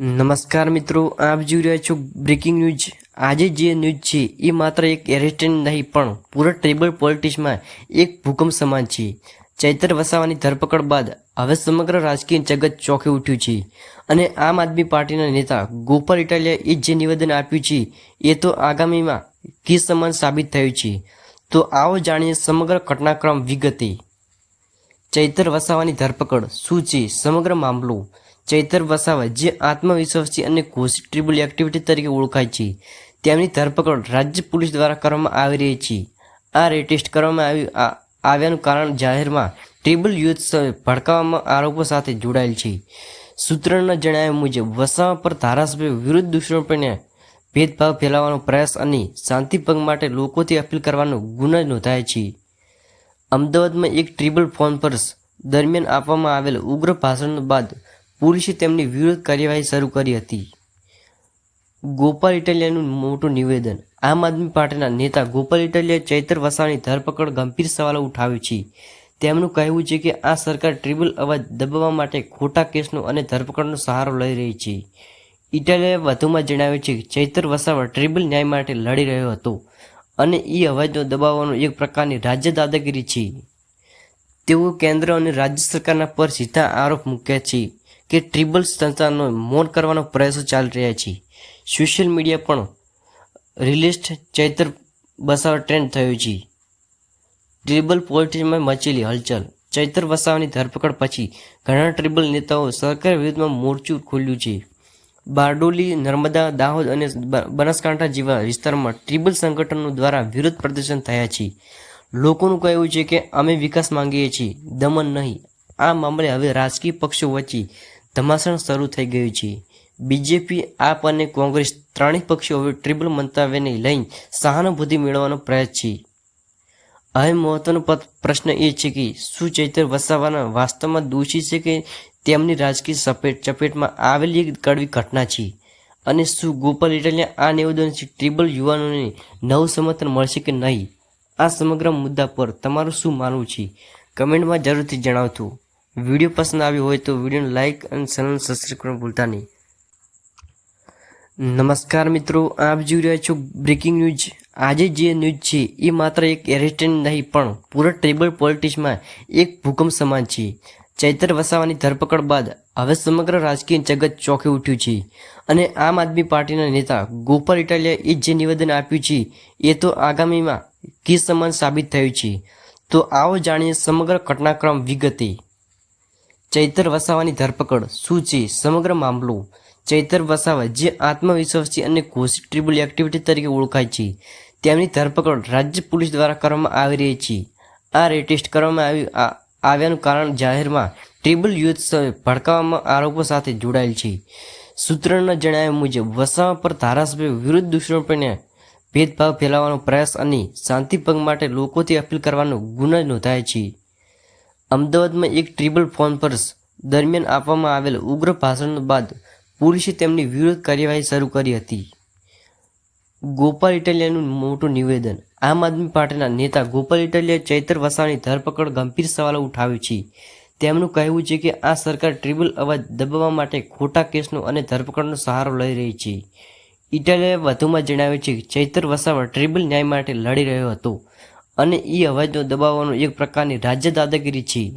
નમસ્કાર મિત્રો, આપ જોઈ રહ્યા છો બ્રેકિંગ ન્યૂઝ આજે જે ન્યૂઝ છે, એ માત્ર એક એરેસ્ટેન્ટ નહીં, પણ પૂરા ટ્રેબલ પોલિટિક્સમાં એક ભૂકંપ સમાન છે. ચૈતર વસાવાની ધરપકડ બાદ હવે સમગ્ર રાજકીય જગત ચોંકી ઉઠ્યું છે. અને આમ આદમી પાર્ટીના નેતા ગોપાલ ઇટાલિયાએ જે નિવેદન આપ્યું છે, એ તો આગામીમાં કી સમાન સાબિત થયું છે. તો આવો જાણીએ સમગ્ર ઘટનાક્રમ વિગતે. ચૈતર વસાવાની ધરપકડ શું છે, સમગ્ર મામલો? ચૈતર વસાવા, જે આત્મવિશ્વાસી અને ઘોષિત ટ્રિબલ એક્ટિવિટી તરીકે ઓળખાય છે. તેમની ધરપકડ રાજ્ય પોલીસ દ્વારા કરવામાં આવી રહી છે. આ રેટેસ્ટ કરવામાં આવી આવ્યાનું કારણ જાહેરમાં ટ્રિબલ યુથ ભડકાવવામાં આરોપો સાથે જોડાયેલ છે. સૂત્રોના જણાવ્યા મુજબ, વસાવા પર ધારાસભ્ય વિરુદ્ધ દુષ્ણપણે ભેદભાવ ફેલાવવાનો પ્રયાસ અને શાંતિ ભંગ માટે લોકોથી અપીલ કરવાનો ગુનો નોંધાય છે. અમદાવાદમાં એક ટ્રિબલ ફોન પર દરમિયાન આપવામાં આવેલ ઉગ્ર ભાષણ બાદ પોલીસે તેમની વિરુદ્ધ કાર્યવાહી શરૂ કરી હતી. ગોપાલ ઇટાલિયાનું મોટું નિવેદન. આમ આદમી પાર્ટીના નેતા ગોપાલ ઇટાલિયા ચૈતર વસાવાની ધરપકડ ગંભીર સવાલો ઉઠાવ્યો છે. તેમનું કહેવું છે કે આ સરકાર ટ્રિબલ અવાજ દબાવવા માટે ખોટા કેસનો અને ધરપકડનો સહારો લઈ રહી છે. ઇટાલિયાએ વધુમાં જણાવ્યું છે કે ચૈતર વસાવા ટ્રિબલ ન્યાય માટે લડી રહ્યો હતો અને એ અવાજનો દબાવવાનો એક પ્રકારની રાજ્ય દાદાગીરી છે. તેઓ કેન્દ્ર અને રાજ્ય સરકારના પર સીધા આરોપ મૂક્યા છે. કે ટ્રિબલ સંસ્થાનો મૌન કરવાનો પ્રયાસો ચાલી રહ્યા છે. સોશિયલ મીડિયા પણ રિલિસ્ટ ચૈતર બસાવા ટ્રેન્ડ થયું છે. ટ્રિબલ પોલિટિક્સમાં મચેલી હલચલ. ચૈતર વસાવાની ધરપકડ પછી ઘણા ટ્રિબલ નેતાઓ સરકાર વિરુદ્ધમાં મોરચું ખોલ્યું છે. બારડોલી, નર્મદા, દાહોદ અને બનાસકાંઠા જેવા વિસ્તારમાં ટ્રિબલ સંગઠનો દ્વારા વિરોધ પ્રદર્શન થયા છે. લોકોનું કહેવું છે કે અમે વિકાસ માંગીએ છીએ. દમન નહીં. આ મામલે હવે રાજકીય પક્ષો વચ્ચે ધમાસણ શરૂ થઈ ગયું છે. બીજેપી આપ અને કોંગ્રેસ ત્રણેય પક્ષો હવે ટ્રિબલ મંતવ્યને લઈ સહાનુભૂતિ મેળવવાનો પ્રયાસ છે. અહીં મહત્વનો પ્રશ્ન એ છે કે શું ચૈતર વસાવાના વાસ્તવમાં દોષી છે કે તેમની રાજકીય સપેટ, ચપેટમાં આવેલી એક કડવી ઘટના છે? અને શું ગોપાલ ઇટાલિયા આ નિવેદનથી ટ્રિબલ યુવાનોને નવું સમર્થન મળશે કે નહીં? આ સમગ્ર મુદ્દા પર તમારું શું માનવું છે? કમેન્ટમાં જરૂરથી જણાવતું વીડિયો પસંદ આવ્યો હોય તો વિડીયોને લાઇક અને ચેનલ સબસ્ક્રાઈબ કરવાનું ભૂલતા નહીં. નમસ્કાર મિત્રો, આપ જોઈ રહ્યા છો બ્રેકિંગ ન્યૂઝ આજે જે ન્યૂઝ છે, એ માત્ર એક એરેસ્ટેન્ટ નહીં, પણ પૂરા ટ્રેબલ પોલિટિક્સમાં એક ભૂકંપ સમાન છે. ચૈતર વસાવાની ધરપકડ બાદ હવે સમગ્ર રાજકીય જગત ચોંકી ઉઠ્યું છે. અને આમ આદમી પાર્ટીના નેતા ગોપાલ એ જે નિવેદન આપ્યું છે, એ તો આગામીમાં કી સમાન સાબિત થયું છે. તો આવો જાણીએ સમગ્ર ઘટનાક્રમ વિગતે. ચૈતર વસાવાની ધરપકડ શું છે સમગ્ર મામલો. ચૈતર વસાવા જે આત્મવિશ્વાસી અને ઘોષિત ટ્રિબ્યુલ એક્ટિવિટી તરીકે ઓળખાય છે. તેમની ધરપકડ રાજ્ય પોલીસ દ્વારા કરવામાં આવી રહી છે. આ રેટેસ્ટ કરવામાં આવી આવ્યાનું કારણ જાહેરમાં ટ્રિબલ યુથ ભડકાવવામાં આરોપો સાથે જોડાયેલ છે. સૂત્રોના જણાવ્યા મુજબ, વસાવા પર ધારાસભ્ય વિરુદ્ધ દુષ્ણપણે ભેદભાવ ફેલાવવાનો પ્રયાસ અને શાંતિ ભંગ માટે લોકોથી અપીલ કરવાનો ગુનો નોંધાય છે. અમદાવાદમાં એક ટ્રિબલ ફોન પર દરમિયાન આપવામાં આવેલ ઉગ્ર ભાષણ બાદ પોલીસે તેમની વિરુદ્ધ કાર્યવાહી શરૂ કરી હતી. ગોપાલ ઇટાલિયાનું મોટું નિવેદન. આમ આદમી પાર્ટીના નેતા ગોપાલ ઇટાલિયા ચૈતર વસાવાની ધરપકડ ગંભીર સવાલો ઉઠાવે છે. તેમનું કહેવું છે કે આ સરકાર ટ્રિબલ અવાજ દબાવવા માટે ખોટા કેસનો અને ધરપકડનો સહારો લઈ રહી છે. ઇટાલિયાએ વધુમાં જણાવ્યું છે કે ચૈતર વસાવા ટ્રિબલ ન્યાય માટે લડી રહ્યો હતો. અને એ અવાજનો દબાવવાનો એક પ્રકારની રાજ્ય દાદાગીરી છે.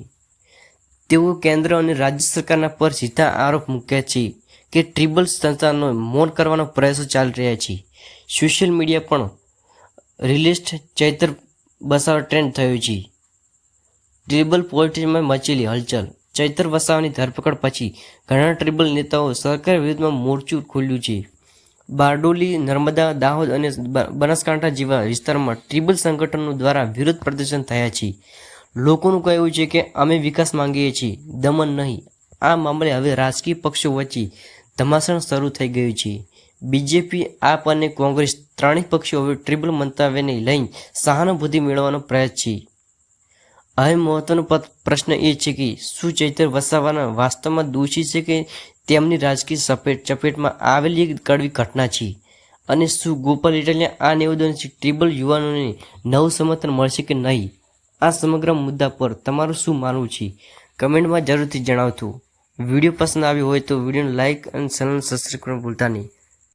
તેઓ કેન્દ્ર અને રાજ્ય સરકારના પર સીધા આરોપ મૂક્યા છે કે ટ્રિબલ સંસ્થાનો મૌન કરવાનો પ્રયાસો ચાલી રહ્યા છે. સોશિયલ મીડિયા પણ રિલિસ્ટ ચૈતર બસાવ ટ્રેન્ડ થયું છે. ટ્રિબલ પોલિટિક્સમાં મચેલી હલચલ, ચૈતર વસાવાની ધરપકડ પછી ઘણા ટ્રિબલ નેતાઓ સરકાર વિરુદ્ધમાં મોરચું ખોલ્યું છે. બારડોલી, નર્મદા, દાહોદ અને બનાસકાંઠા જેવા વિસ્તારમાં ટ્રિબલ સંગઠનો દ્વારા વિરોધ પ્રદર્શન થયા છે. લોકોનું કહેવું છે કે અમે વિકાસ માંગીએ છીએ, દમન નહીં. આ મામલે હવે રાજકીય પક્ષો વચ્ચે ધમાસણ શરૂ થઈ ગયું છે. બીજેપી, આપ અને કોંગ્રેસ ત્રણેય પક્ષો હવે ટ્રિબલ મંતવ્યને લઈને સહાનુભૂતિ મેળવવાનો પ્રયાસ છે. હવે મહત્વનો પ્રશ્ન એ છે કે શું ચૈતર વસાવાના વાસ્તવમાં દોષી છે કે તેમની રાજકીય સપેટ, ચપેટમાં આવેલી એક કડવી ઘટના છે? અને શું ગોપાલ ઇટાલિયા આ નિવેદનથી ટ્રિબલ યુવાનોને નવું સમર્થન મળશે કે નહીં? આ સમગ્ર મુદ્દા પર તમારું શું માનવું છે? કમેન્ટમાં જરૂરથી જણાવતું વીડિયો પસંદ આવ્યો હોય તો વિડીયોને લાઇક અને ચેનલ સબસ્ક્રાઈબ કરવાનું ભૂલતા નહીં.